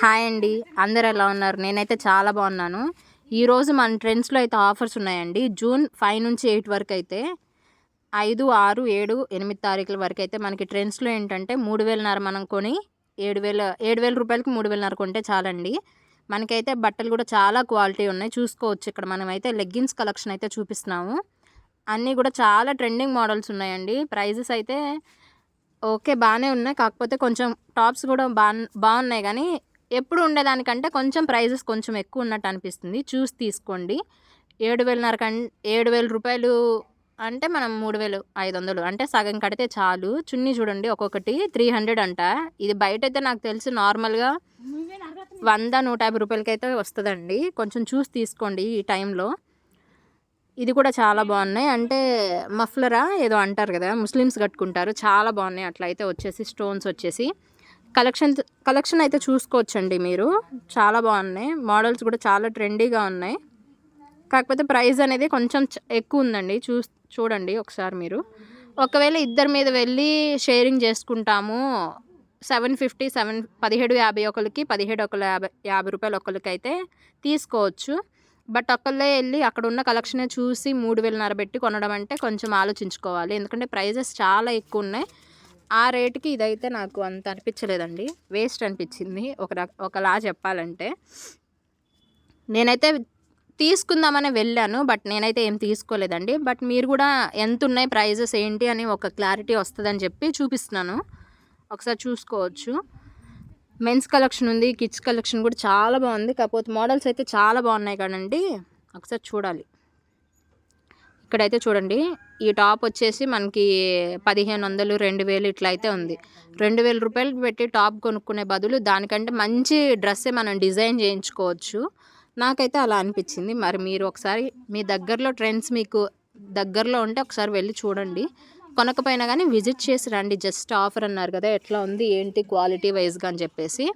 Hi అండి. అందరు ఎలా ఉన్నారు? నేనైతే చాలా బాగున్నాను. ఈరోజు మన ట్రెండ్స్లో అయితే ఆఫర్స్ ఉన్నాయండి. జూన్ ఫైవ్ నుంచి ఎయిట్ వరకు అయితే ఐదు ఆరు ఏడు ఎనిమిది తారీఖుల వరకు అయితే మనకి ట్రెండ్స్లో ఏంటంటే మూడు వేలన్నర మనం కొని ఏడు వేల ఏడు వేల రూపాయలకి మూడు వేలన్నర కొంటే చాలండి. మనకైతే బట్టలు కూడా చాలా క్వాలిటీ ఉన్నాయి. చూసుకోవచ్చు ఇక్కడ మనం అయితే లెగ్గిన్స్ కలెక్షన్ అయితే చూపిస్తున్నాము. అన్నీ కూడా చాలా ట్రెండింగ్ మోడల్స్ ఉన్నాయండి. ప్రైజెస్ అయితే ఓకే బాగానే ఉన్నాయి. కాకపోతే కొంచెం టాప్స్ కూడా బా బాగున్నాయి కానీ ఎప్పుడు ఉండేదానికంటే కొంచెం ప్రైజెస్ కొంచెం ఎక్కువ ఉన్నట్టు అనిపిస్తుంది. చూసి తీసుకోండి. ఏడు వేలన్నర కం ఏడు వేల రూపాయలు అంటే మనం మూడు వేలు ఐదు వందలు అంటే సగం కడితే చాలు. చున్నీ చూడండి ఒక్కొక్కటి త్రీ హండ్రెడ్ అంట. ఇది బయట అయితే నాకు తెలిసి నార్మల్గా వంద నూట యాభై రూపాయలకైతే వస్తుందండి. కొంచెం చూసి తీసుకోండి ఈ టైంలో. ఇది కూడా చాలా బాగున్నాయి. అంటే మఫ్లరా ఏదో అంటారు కదా ముస్లిమ్స్ కట్టుకుంటారు. చాలా బాగున్నాయి. అట్లా అయితే వచ్చేసి స్టోన్స్ వచ్చేసి. కలెక్షన్ కలెక్షన్ అయితే చూసుకోవచ్చండి మీరు. చాలా బాగున్నాయి. మోడల్స్ కూడా చాలా ట్రెండీగా ఉన్నాయి. కాకపోతే ప్రైస్ అనేది కొంచెం ఎక్కువ ఉందండి. చూ చూడండి ఒకసారి మీరు. ఒకవేళ ఇద్దరి మీద వెళ్ళి షేరింగ్ చేసుకుంటాము. సెవెన్ ఫిఫ్టీ సెవెన్ పదిహేడు యాభై ఒకరికి పదిహేడు ఒకరు యాభై యాభై రూపాయలు ఒకరికి అయితే తీసుకోవచ్చు. బట్ ఒక్కళ్ళే వెళ్ళి అక్కడ ఉన్న కలెక్షనే చూసి మూడు వేలన్నర పెట్టి కొనడం అంటే కొంచెం ఆలోచించుకోవాలి. ఎందుకంటే ప్రైజెస్ చాలా ఎక్కువ ఉన్నాయి. ఆ రేటుకి ఇదైతే నాకు అంత అనిపించలేదండి. వేస్ట్ అనిపించింది. ఒక ఒకలా చెప్పాలంటే. నేనైతే తీసుకుందామని వెళ్ళాను. బట్ నేనైతే ఏం తీసుకోలేదండి. బట్ మీరు కూడా ఎంత ఉన్నాయి ప్రైజెస్ ఏంటి అని ఒక క్లారిటీ వస్తుందని చెప్పి చూపిస్తున్నాను. ఒకసారి చూసుకోవచ్చు. మెన్స్ కలెక్షన్ ఉంది కిడ్స్ కలెక్షన్ కూడా చాలా బాగుంది. కాకపోతే మోడల్స్ అయితే చాలా బాగున్నాయి కదండి. ఒకసారి చూడాలి. ఇక్కడైతే చూడండి. ఈ టాప్ వచ్చేసి మనకి పదిహేను వందలు రెండు వేలు ఇట్లా అయితే ఉంది. రెండు వేల రూపాయలు పెట్టి టాప్ కొనుక్కునే బదులు దానికంటే మంచి డ్రెస్సే మనం డిజైన్ చేయించుకోవచ్చు. నాకైతే అలా అనిపించింది. మరి మీరు ఒకసారి మీ దగ్గరలో ట్రెండ్స్ మీకు దగ్గరలో ఉంటే ఒకసారి వెళ్ళి చూడండి. కొనకపోయినా కానీ విజిట్ చేసి రండి. జస్ట్ ఆఫర్ అన్నారు కదా ఎట్లా ఉంది ఏంటి క్వాలిటీ వైజ్గా అని చెప్పేసి.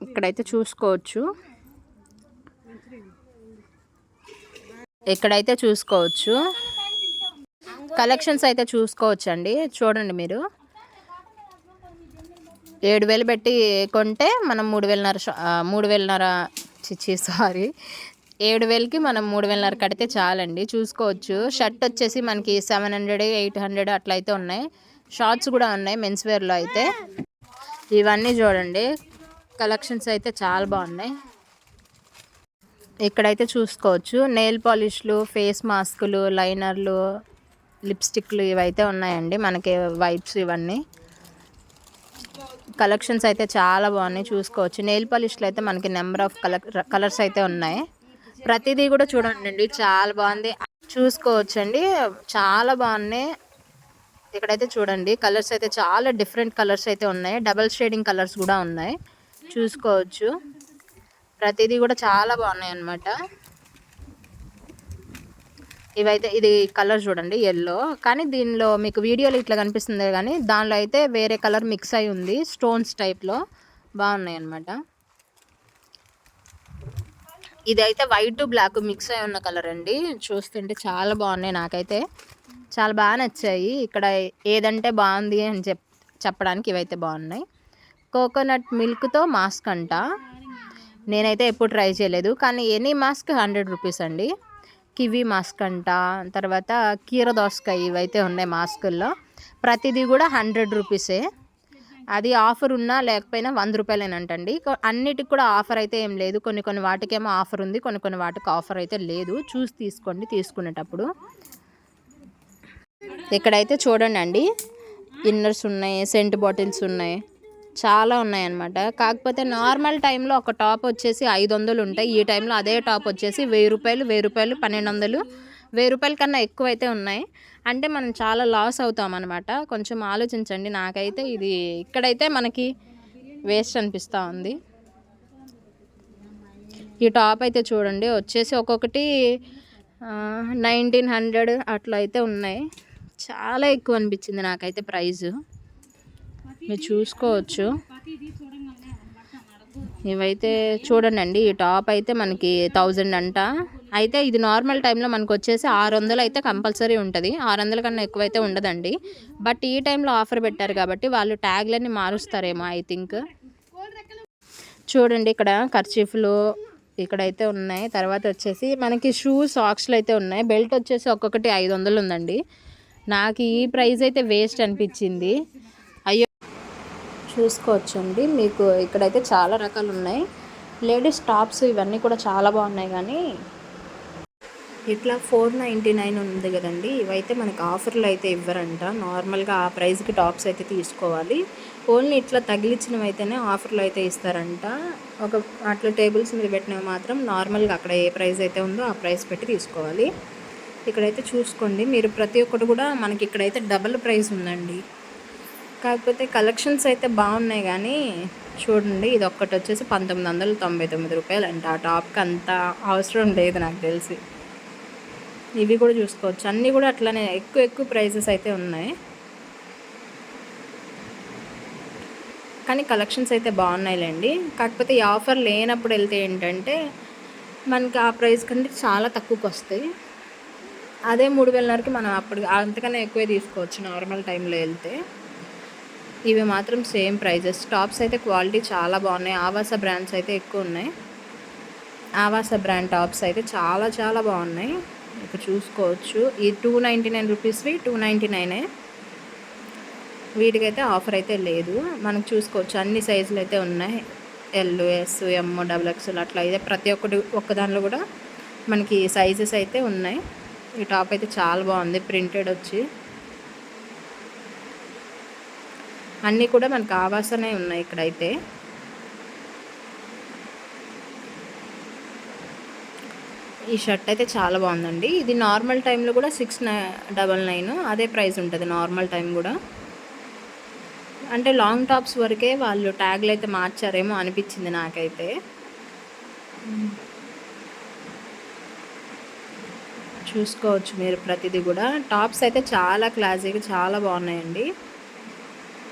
ఇక్కడైతే చూసుకోవచ్చు. ఇక్కడైతే చూసుకోవచ్చు కలెక్షన్స్ అయితే చూసుకోవచ్చు అండి చూడండి మీరు. ఏడు వేలు పెట్టి కొంటే మనం మూడు వేలన్నర మూడు వేలన్నర చిచ్చి సారీ. ఏడు వేలకి మనం మూడు వేలన్నర కడితే చాలండి. చూసుకోవచ్చు. షర్ట్ వచ్చేసి మనకి సెవెన్ హండ్రెడ్ ఎయిట్ హండ్రెడ్ అట్లయితే ఉన్నాయి. షార్ట్స్ కూడా ఉన్నాయి మెన్స్ వేర్లో అయితే. ఇవన్నీ చూడండి. కలెక్షన్స్ అయితే చాలా బాగున్నాయి. ఇక్కడైతే చూసుకోవచ్చు. నెయిల్ పాలిష్లు ఫేస్ మాస్కులు లైనర్లు లిప్స్టిక్లు ఇవైతే ఉన్నాయండి. మనకి వైప్స్ ఇవన్నీ. కలెక్షన్స్ అయితే చాలా బాగున్నాయి. చూసుకోవచ్చు. నెయిల్ పాలిష్లు అయితే మనకి నెంబర్ ఆఫ్ కలర్ కలర్స్ అయితే ఉన్నాయి. ప్రతిదీ కూడా చూడండి చాలా బాగుంది. చూసుకోవచ్చండి. చాలా బాగున్నాయి. ఇక్కడైతే చూడండి. కలర్స్ అయితే చాలా డిఫరెంట్ కలర్స్ అయితే ఉన్నాయి. డబల్ షేడింగ్ కలర్స్ కూడా ఉన్నాయి. చూసుకోవచ్చు. ప్రతిదీ కూడా చాలా బాగున్నాయి అన్నమాట ఇవైతే ఇది కలర్ చూడండి ఎల్లో కానీ దీనిలో మీకు వీడియోలో ఇట్లా కనిపిస్తుంది కానీ దానిలో అయితే వేరే కలర్ మిక్స్ అయి ఉంది స్టోన్స్ టైప్లో బాగున్నాయి అన్నమాట ఇది అయితే వైట్ బ్లాక్ మిక్స్ అయి ఉన్న కలర్ అండి. చూస్తుంటే చాలా బాగున్నాయి నాకైతే. చాలా బాగా నచ్చాయి. ఇక్కడ ఏదంటే బాగుంది అని చెప్ చెప్పడానికి ఇవైతే బాగున్నాయి. కోకోనట్ మిల్క్తో మాస్క్ అంట. నేనైతే ఎప్పుడు ట్రై చేయలేదు. కానీ ఎనీ మాస్క్ హండ్రెడ్ రూపీస్ అండి. కివీ మాస్క్ అంట తర్వాత కీర దోసకాయ ఇవైతే ఉన్నాయి మాస్కుల్లో. ప్రతిదీ కూడా హండ్రెడ్ రూపీసే. అది ఆఫర్ ఉన్నా లేకపోయినా వంద రూపాయలేనంటండి. అన్నిటికి కూడా ఆఫర్ అయితే ఏం లేదు. కొన్ని కొన్ని వాటికేమో ఆఫర్ ఉంది కొన్ని కొన్ని వాటికి ఆఫర్ అయితే లేదు. చూసి తీసుకోండి తీసుకునేటప్పుడు. ఇక్కడైతే చూడండి అండి ఇన్నర్స్ ఉన్నాయి సెంట్ బాటిల్స్ ఉన్నాయి. చాలా ఉన్నాయి అన్నమాట కాకపోతే నార్మల్ టైంలో ఒక టాప్ వచ్చేసి ఐదు వందలు ఉంటాయి. ఈ టైంలో అదే టాప్ వచ్చేసి వెయ్యి రూపాయలు వెయ్యి రూపాయలు పన్నెండు వందలు వెయ్యి రూపాయల కన్నా ఎక్కువ అయితే ఉన్నాయి. అంటే మనం చాలా లాస్ అవుతాం అనమాట కొంచెం ఆలోచించండి. నాకైతే ఇది ఇక్కడైతే మనకి వేస్ట్ అనిపిస్తూ ఉంది. ఈ టాప్ అయితే చూడండి. వచ్చేసి ఒక్కొక్కటి నైన్టీన్ హండ్రెడ్ అట్లా అయితే ఉన్నాయి. చాలా ఎక్కువ అనిపించింది నాకైతే ప్రైజు. మీరు చూసుకోవచ్చు. ఇవైతే చూడండి ఈ టాప్ అయితే మనకి థౌజండ్ అంట. అయితే ఇది నార్మల్ టైంలో మనకు వచ్చేసి ఆరు వందలు అయితే కంపల్సరీ ఉంటుంది. ఆరు వందల కన్నా ఎక్కువైతే ఉండదండి. బట్ ఈ టైంలో ఆఫర్ పెట్టారు కాబట్టి వాళ్ళు ట్యాగ్లన్నీ మారుస్తారేమో ఐ థింక్. చూడండి ఇక్కడ ఖర్చీఫ్లు ఇక్కడైతే ఉన్నాయి. తర్వాత వచ్చేసి మనకి షూ సాక్స్లు అయితే ఉన్నాయి. బెల్ట్ వచ్చేసి ఒక్కొక్కటి ఐదు వందలు ఉందండి. నాకు ఈ ప్రైస్ అయితే వేస్ట్ అనిపించింది. చూసుకోవచ్చండి. మీకు ఇక్కడైతే చాలా రకాలు ఉన్నాయి. లేడీస్ టాప్స్ ఇవన్నీ కూడా చాలా బాగున్నాయి కానీ ఇట్లా ఫోర్ నైంటీ నైన్ ఉంది కదండి. ఇవైతే మనకు ఆఫర్లు అయితే ఇవ్వరంట. నార్మల్గా ఆ ప్రైస్కి టాప్స్ అయితే తీసుకోవాలి. ఓన్లీ ఇట్లా తగిలిచ్చినవి అయితేనే ఆఫర్లు అయితే ఇస్తారంట. ఒక అట్లా టేబుల్స్ మీద పెట్టినవి మాత్రం నార్మల్గా అక్కడ ఏ ప్రైస్ అయితే ఉందో ఆ ప్రైస్ పెట్టి తీసుకోవాలి. ఇక్కడైతే చూసుకోండి. మీరు ప్రతి ఒక్కటి కూడా మనకి ఇక్కడైతే డబల్ ప్రైస్ ఉందండి. కాకపోతే కలెక్షన్స్ అయితే బాగున్నాయి కానీ చూడండి ఇది ఒక్కటి వచ్చేసి పంతొమ్మిది వందల తొంభై తొమ్మిది రూపాయలు అంట ఆ టాప్కి అంత అవసరం లేదు నాకు తెలిసి. ఇవి కూడా చూసుకోవచ్చు. అన్నీ కూడా అట్లనే ఎక్కువ ఎక్కువ ప్రైజెస్ అయితే ఉన్నాయి. కానీ కలెక్షన్స్ అయితే బాగున్నాయిలేండి. కాకపోతే ఈ ఆఫర్ లేనప్పుడు వెళ్తే ఏంటంటే మనకి ఆ ప్రైస్ కంటే చాలా తక్కువకి వస్తాయి. అదే మూడు వేలన్నరకి మనం అప్పుడు అంతకన్నా ఎక్కువే తీసుకోవచ్చు నార్మల్ టైంలో వెళ్తే. ఇవి మాత్రం సేమ్ ప్రైజెస్. టాప్స్ అయితే క్వాలిటీ చాలా బాగున్నాయి. ఆవాస బ్రాండ్స్ అయితే ఎక్కువ ఉన్నాయి. ఆవాస బ్రాండ్ టాప్స్ అయితే చాలా చాలా బాగున్నాయి. ఇక్కడ చూసుకోవచ్చు. ఈ టూ నైంటీ నైన్ రూపీస్వి టూ నైంటీ నైనే. వీటికైతే ఆఫర్ అయితే లేదు. మనం చూసుకోవచ్చు. అన్ని సైజులు అయితే ఉన్నాయి. L S M double XL అట్లా అయితే ప్రతి ఒక్కటి ఒక్క దానిలో కూడా మనకి సైజెస్ అయితే ఉన్నాయి. ఈ టాప్ అయితే చాలా బాగుంది. ప్రింటెడ్ వచ్చి అన్నీ కూడా మనకు ఆవాసనే ఉన్నాయి ఇక్కడైతే. ఈ షర్ట్ అయితే చాలా బాగుందండి. ఇది నార్మల్ టైంలో కూడా సిక్స్ డబల్ నైన్ అదే ప్రైస్ ఉంటుంది నార్మల్ టైం కూడా. అంటే లాంగ్ టాప్స్ వరకే వాళ్ళు ట్యాగ్లు అయితే మార్చారేమో అనిపించింది నాకైతే. చూసుకోవచ్చు మీరు ప్రతిదీ కూడా. టాప్స్ అయితే చాలా క్లాసీగా చాలా బాగున్నాయండి.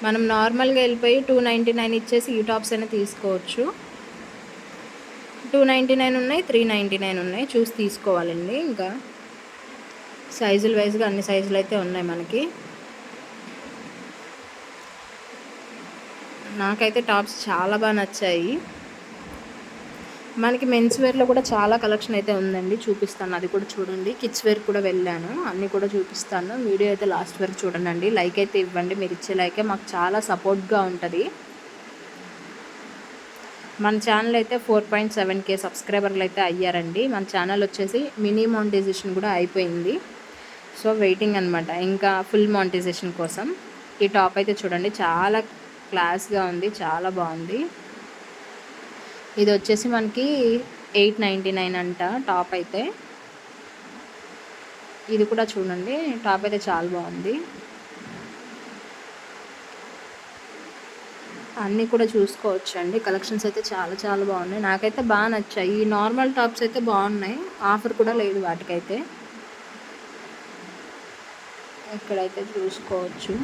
మనం నార్మల్గా వెళ్ళిపోయి టూ నైంటీ నైన్ ఇచ్చేసి ఈ టాప్స్ అయినా తీసుకోవచ్చు. టూ నైంటీ నైన్ ఉన్నాయి త్రీ నైంటీ నైన్ ఉన్నాయి. చూసి తీసుకోవాలండి ఇంకా. సైజులు వైజ్గా అన్ని సైజులు అయితే ఉన్నాయి మనకి. నాకైతే టాప్స్ చాలా బాగా నచ్చాయి. మనకి మెన్స్ వేర్లో కూడా చాలా కలెక్షన్ అయితే ఉందండి చూపిస్తాను. అది కూడా చూడండి. కిడ్స్ వేర్ కూడా వెళ్ళాను. అన్నీ కూడా చూపిస్తాను. వీడియో అయితే లాస్ట్ వరకు చూడండి లైక్ అయితే ఇవ్వండి. మీరు ఇచ్చే లైకే మాకు చాలా సపోర్ట్గా ఉంటుంది. మన ఛానల్ అయితే ఫోర్ పాయింట్ సెవెన్ కే సబ్స్క్రైబర్లు అయితే అయ్యారండి. మన ఛానల్ వచ్చేసి మినీ మానిటైజేషన్ కూడా అయిపోయింది. సో వెయిటింగ్ అనమాట ఇంకా ఫుల్ మానిటైజేషన్ కోసం. ఈ టాప్ అయితే చూడండి. చాలా క్లాస్గా ఉంది. చాలా బాగుంది. ఇది వచ్చేసి మనకి ఎయిట్ నైంటీ నైన్ అంట టాప్ అయితే. ఇది కూడా చూడండి టాప్ అయితే చాలా బాగుంది. అన్నీ కూడా చూసుకోవచ్చు అండి కలెక్షన్స్ అయితే చాలా చాలా బాగున్నాయి. నాకైతే బాగా నచ్చాయి. ఈ నార్మల్ టాప్స్ అయితే బాగున్నాయి ఆఫర్ కూడా లేదు వాటికైతే. ఇక్కడైతే చూసుకోవచ్చు.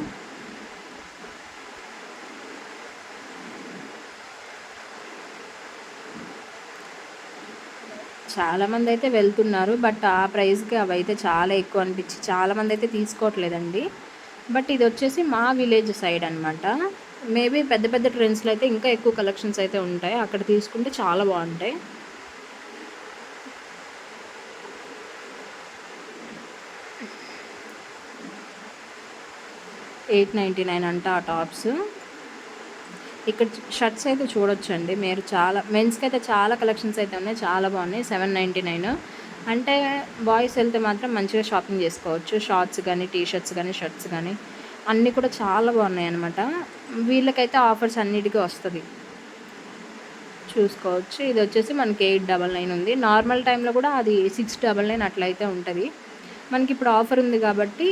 చాలామంది అయితే వెళ్తున్నారు బట్ ఆ ప్రైస్కి అవి అయితే చాలా ఎక్కువ అనిపించి చాలామంది అయితే తీసుకోవట్లేదండి. బట్ ఇది వచ్చేసి మా విలేజ్ సైడ్ అనమాట మేబీ పెద్ద పెద్ద ట్రెండ్స్లో అయితే ఇంకా ఎక్కువ కలెక్షన్స్ అయితే ఉంటాయి. అక్కడ తీసుకుంటే చాలా బాగుంటాయి. ఎయిట్ నైంటీ నైన్ అంట ఆ టాప్స్. ఇక్కడ షర్ట్స్ అయితే చూడొచ్చండి. మీరు చాలా మెన్స్కి అయితే చాలా కలెక్షన్స్ అయితే ఉన్నాయి. చాలా బాగున్నాయి. సెవెన్ నైంటీ నైన్ అంటే బాయ్స్ వెళ్తే మాత్రం మంచిగా షాపింగ్ చేసుకోవచ్చు. షార్ట్స్ కానీ టీ షర్ట్స్ కానీ షర్ట్స్ కానీ అన్నీ కూడా చాలా బాగున్నాయి అనమాట వీళ్ళకైతే ఆఫర్స్ అన్నిటికీ వస్తుంది. చూసుకోవచ్చు. ఇది వచ్చేసి మనకి ఎయిట్ డబల్ నైన్ ఉంది. నార్మల్ టైంలో కూడా అది సిక్స్ డబల్ నైన్ అట్లయితే ఉంటుంది. మనకి ఇప్పుడు ఆఫర్ ఉంది కాబట్టి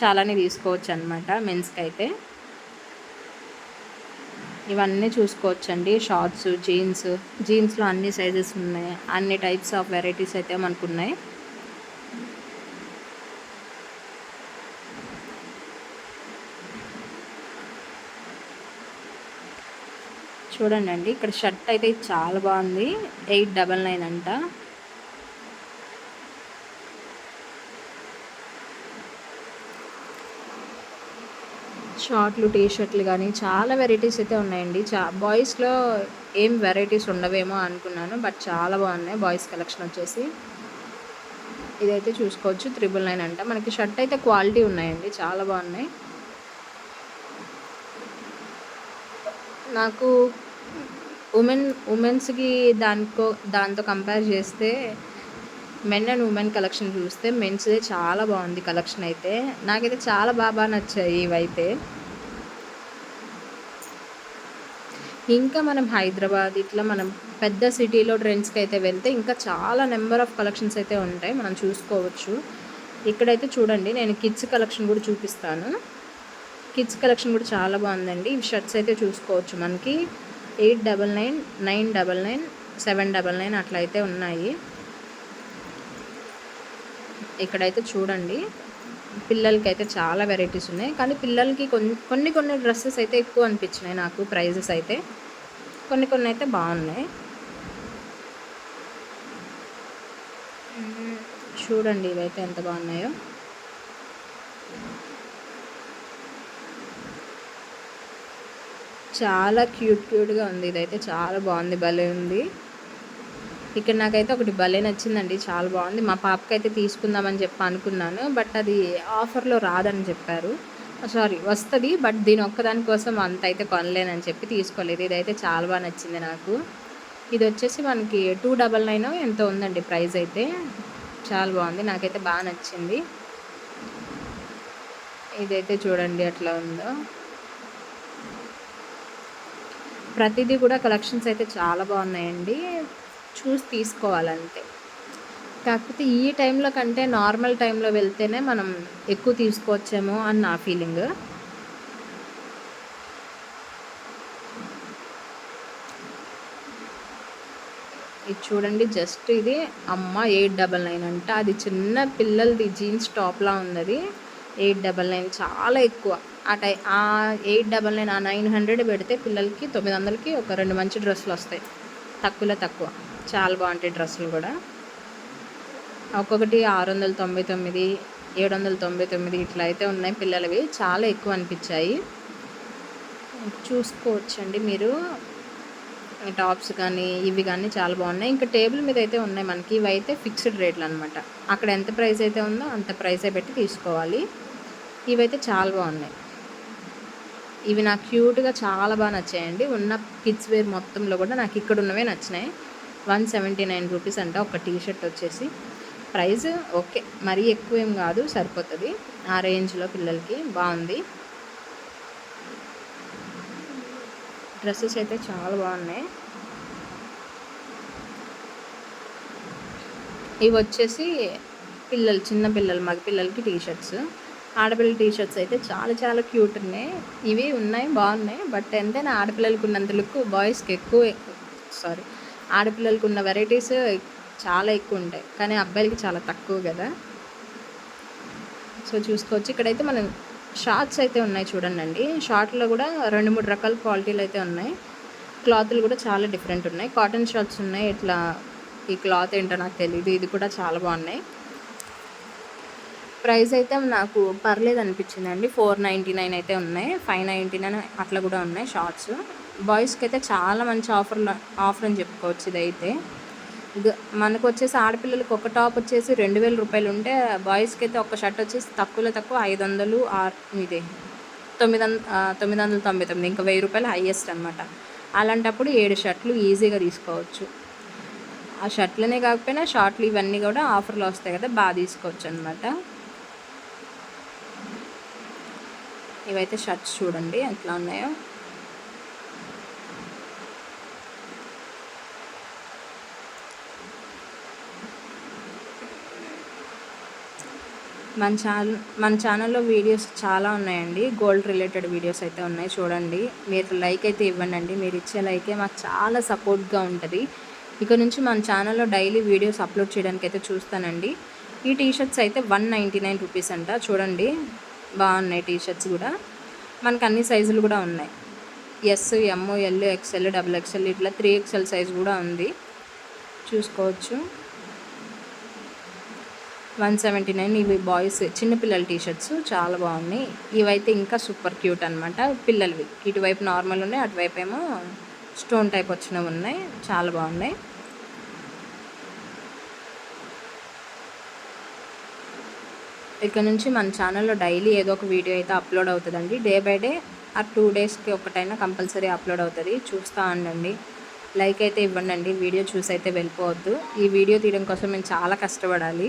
చాలానే తీసుకోవచ్చు అనమాట మెన్స్కి అయితే. ఇవన్నీ చూసుకోవచ్చండి. షార్ట్స్ జీన్స్ జీన్స్లో అన్ని సైజెస్ ఉన్నాయి. అన్ని టైప్స్ ఆఫ్ వెరైటీస్ అయితే మనకు ఉన్నాయి చూడండి అండి ఇక్కడ షర్ట్ అయితే చాలా బాగుంది. ఎయిట్ డబల్ నైన్ అంట. షార్ట్లు టీ షర్ట్లు కానీ చాలా వెరైటీస్ అయితే ఉన్నాయండి. చా బాయ్స్లో ఏం వెరైటీస్ ఉండవేమో అనుకున్నాను బట్ చాలా బాగున్నాయి. బాయ్స్ కలెక్షన్ వచ్చేసి. ఇదైతే చూసుకోవచ్చు త్రిబుల్ నైన్ అంట. మనకి షర్ట్ అయితే క్వాలిటీ ఉన్నాయండి చాలా బాగున్నాయి. నాకు ఉమెన్ ఉమెన్స్కి దానికో దాంతో కంపేర్ చేస్తే మెన్ అండ్ ఉమెన్ కలెక్షన్ చూస్తే మెన్స్దే చాలా బాగుంది కలెక్షన్ అయితే. నాకైతే చాలా బాగా నచ్చాయి ఇవైతే. ఇంకా మనం హైదరాబాద్ ఇట్లా మనం పెద్ద సిటీలో ట్రెండ్స్కి అయితే వెళ్తే ఇంకా చాలా నెంబర్ ఆఫ్ కలెక్షన్స్ అయితే ఉంటాయి. మనం చూసుకోవచ్చు. ఇక్కడైతే చూడండి నేను కిడ్స్ కలెక్షన్ కూడా చూపిస్తాను. కిడ్స్ కలెక్షన్ కూడా చాలా బాగుందండి. ఈ షర్ట్స్ అయితే చూసుకోవచ్చు మనకి. Eight double nine nine double nine seven double nine అట్లా అయితే ఉన్నాయి. ఇక్కడైతే చూడండి. పిల్లలకి అయితే చాలా వెరైటీస్ ఉన్నాయి. కానీ పిల్లలకి కొన్ని కొన్ని కొన్ని డ్రెస్సెస్ అయితే ఎక్కువ అనిపించినాయి నాకు ప్రైజెస్ అయితే. కొన్ని కొన్ని అయితే బాగున్నాయి. చూడండి ఇవైతే ఎంత బాగున్నాయో. చాలా క్యూట్ క్యూట్గా ఉంది. ఇదైతే చాలా బాగుంది. భలే ఉంది. ఇక్కడ నాకైతే ఒకటి భలే నచ్చిందండి. చాలా బాగుంది. మా పాపకి అయితే తీసుకుందామని చెప్పి అనుకున్నాను. బట్ అది ఆఫర్లో రాదని చెప్పారు. సారీ వస్తుంది. బట్ దీని ఒక్కదాని కోసం అంత అయితే కొనలేనని చెప్పి తీసుకోలేదు. ఇదైతే చాలా బాగా నచ్చింది నాకు. ఇది వచ్చేసి మనకి టూ డబల్ నైన్ ఎంతో ఉందండి ప్రైస్ అయితే. చాలా బాగుంది. నాకైతే బాగా నచ్చింది. ఇదైతే చూడండి అట్లా ఉందో. ప్రతిదీ కూడా కలెక్షన్స్ అయితే చాలా బాగున్నాయండి. చూసి తీసుకోవాలంతే. కాకపోతే ఈ టైంలో కంటే నార్మల్ టైంలో వెళ్తేనే మనం ఎక్కువ తీసుకోవచ్చేమో అని నా ఫీలింగ్. ఇది చూడండి జస్ట్ ఇది అమ్మ ఎయిట్ డబల్ నైన్ అంట. అది చిన్న పిల్లలది జీన్స్ టాప్లా ఉన్నది. ఎయిట్ డబల్ నైన్ చాలా ఎక్కువ. ఆ టై ఆ ఎయిట్ డబల్ నైన్ ఆ నైన్ హండ్రెడ్ పెడితే పిల్లలకి తొమ్మిది వందలకి ఒక రెండు మంచి డ్రెస్సులు వస్తాయి తక్కువలో తక్కువ. చాలా బాగుంటాయి డ్రెస్సులు కూడా. ఒక్కొక్కటి ఆరు వందల తొంభై తొమ్మిది ఏడు వందల తొంభై తొమ్మిది ఇట్లా అయితే ఉన్నాయి పిల్లలవి. చాలా ఎక్కువ అనిపించాయి. చూసుకోవచ్చండి మీరు. టాప్స్ కానీ ఇవి కానీ చాలా బాగున్నాయి. ఇంకా టేబుల్ మీద అయితే ఉన్నాయి మనకి. ఇవి అయితే ఫిక్స్డ్ రేట్లు అనమాట అక్కడ ఎంత ప్రైస్ అయితే ఉందో అంత ప్రైసే పెట్టి తీసుకోవాలి. ఇవైతే చాలా బాగున్నాయి. ఇవి నాకు క్యూట్గా చాలా బాగా నచ్చాయండి. ఉన్న కిడ్స్ వేర్ మొత్తంలో కూడా నాకు ఇక్కడ ఉన్నవే నచ్చినాయి. వన్ సెవెంటీ నైన్ రూపీస్ అంట ఒక టీ షర్ట్ వచ్చేసి. ప్రైస్ ఓకే మరీ ఎక్కువ ఏం కాదు సరిపోతుంది. ఆ రేంజ్లో పిల్లలకి బాగుంది. డ్రెస్సెస్ అయితే చాలా బాగున్నాయి. ఇవి వచ్చేసి పిల్లలు చిన్న పిల్లలు మగ పిల్లలకి టీ షర్ట్స్ ఆడపిల్ల టీ షర్ట్స్ అయితే చాలా చాలా క్యూట్ ఉన్నాయి. ఇవి ఉన్నాయి బాగున్నాయి. బట్ ఎంతైనా ఆడపిల్లలకు ఉన్నంత లుక్ బాయ్స్కి ఎక్కువ సారీ ఆడపిల్లలకు ఉన్న వెరైటీస్ చాలా ఎక్కువ ఉంటాయి. కానీ అబ్బాయిలకి చాలా తక్కువ కదా. సో చూసుకోవచ్చు. ఇక్కడైతే మనం షార్ట్స్ అయితే ఉన్నాయి చూడండి అండి షార్ట్లో కూడా రెండు మూడు రకాల క్వాలిటీలు అయితే ఉన్నాయి. క్లాత్లు కూడా చాలా డిఫరెంట్ ఉన్నాయి. కాటన్ షార్ట్స్ ఉన్నాయి. ఇట్లా ఈ క్లాత్ ఏంటో నాకు తెలియదు ఇది కూడా చాలా బాగున్నాయి. ప్రైస్ అయితే నాకు పర్లేదు అనిపించింది అండి ఫోర్ నైంటీ నైన్ అయితే ఉన్నాయి. ఫైవ్ నైంటీ నైన్ అట్లా కూడా ఉన్నాయి షార్ట్స్. బాయ్స్కి అయితే చాలా మంచి ఆఫర్లు ఆఫర్ అని చెప్పుకోవచ్చు ఇదైతే. మనకు వచ్చేసి ఆడపిల్లలకి ఒక టాప్ వచ్చేసి రెండు వేల రూపాయలు ఉంటే బాయ్స్కి అయితే ఒక షర్ట్ వచ్చేసి తక్కువలో తక్కువ ఐదు వందలు ఆరు ఇది తొమ్మిది వంద తొమ్మిది వందల తొంభై తొమ్మిది ఇంకా వెయ్యి రూపాయలు హైయెస్ట్ అనమాట అలాంటప్పుడు ఏడు షర్ట్లు ఈజీగా తీసుకోవచ్చు. ఆ షర్ట్లనే కాకపోయినా షార్ట్లు ఇవన్నీ కూడా ఆఫర్లు వస్తాయి కదా బాగా తీసుకోవచ్చు అనమాట ఇవైతే షర్ట్స్ చూడండి ఎట్లా ఉన్నాయో. మన ఛానల్ మన ఛానల్లో వీడియోస్ చాలా ఉన్నాయండి. గోల్డ్ రిలేటెడ్ వీడియోస్ అయితే ఉన్నాయి చూడండి. మీరు లైక్ అయితే ఇవ్వండి అండి మీరు ఇచ్చే లైకే మాకు చాలా సపోర్ట్గా ఉంటుంది. ఇక నుంచి మన ఛానల్లో డైలీ వీడియోస్ అప్లోడ్ చేయడానికి అయితే చూస్తానండి. ఈ టీ షర్ట్స్ అయితే వన్ నైంటీ నైన్ రూపీస్ అంట. చూడండి. బాగున్నాయి టీ షర్ట్స్ కూడా. మనకు అన్ని సైజులు కూడా ఉన్నాయి. S M L XL double XL ఇట్లా త్రీ ఎక్స్ఎల్ సైజ్ కూడా ఉంది. చూసుకోవచ్చు. వన్ సెవెంటీ నైన్ ఇవి బాయ్స్ చిన్నపిల్లల టీ షర్ట్స్ చాలా బాగున్నాయి. ఇవైతే ఇంకా సూపర్ క్యూట్ అనమాట పిల్లలవి. ఇటువైపు నార్మల్ ఉన్నాయి అటువైపు ఏమో స్టోన్ టైప్ వచ్చినవి ఉన్నాయి. చాలా బాగున్నాయి. ఇక్కడ నుంచి మన ఛానల్లో డైలీ ఏదో ఒక వీడియో అయితే అప్లోడ్ అవుతుందండి. డే బై డే ఆ టూ డేస్కి ఒకటైనా కంపల్సరీ అప్లోడ్ అవుతుంది. చూస్తూ ఉండండి. లైక్ అయితే ఇవ్వండి వీడియో చూసి అయితే వెళ్ళిపోవద్దు. ఈ వీడియో తీయడం కోసం మేము చాలా కష్టపడాలి.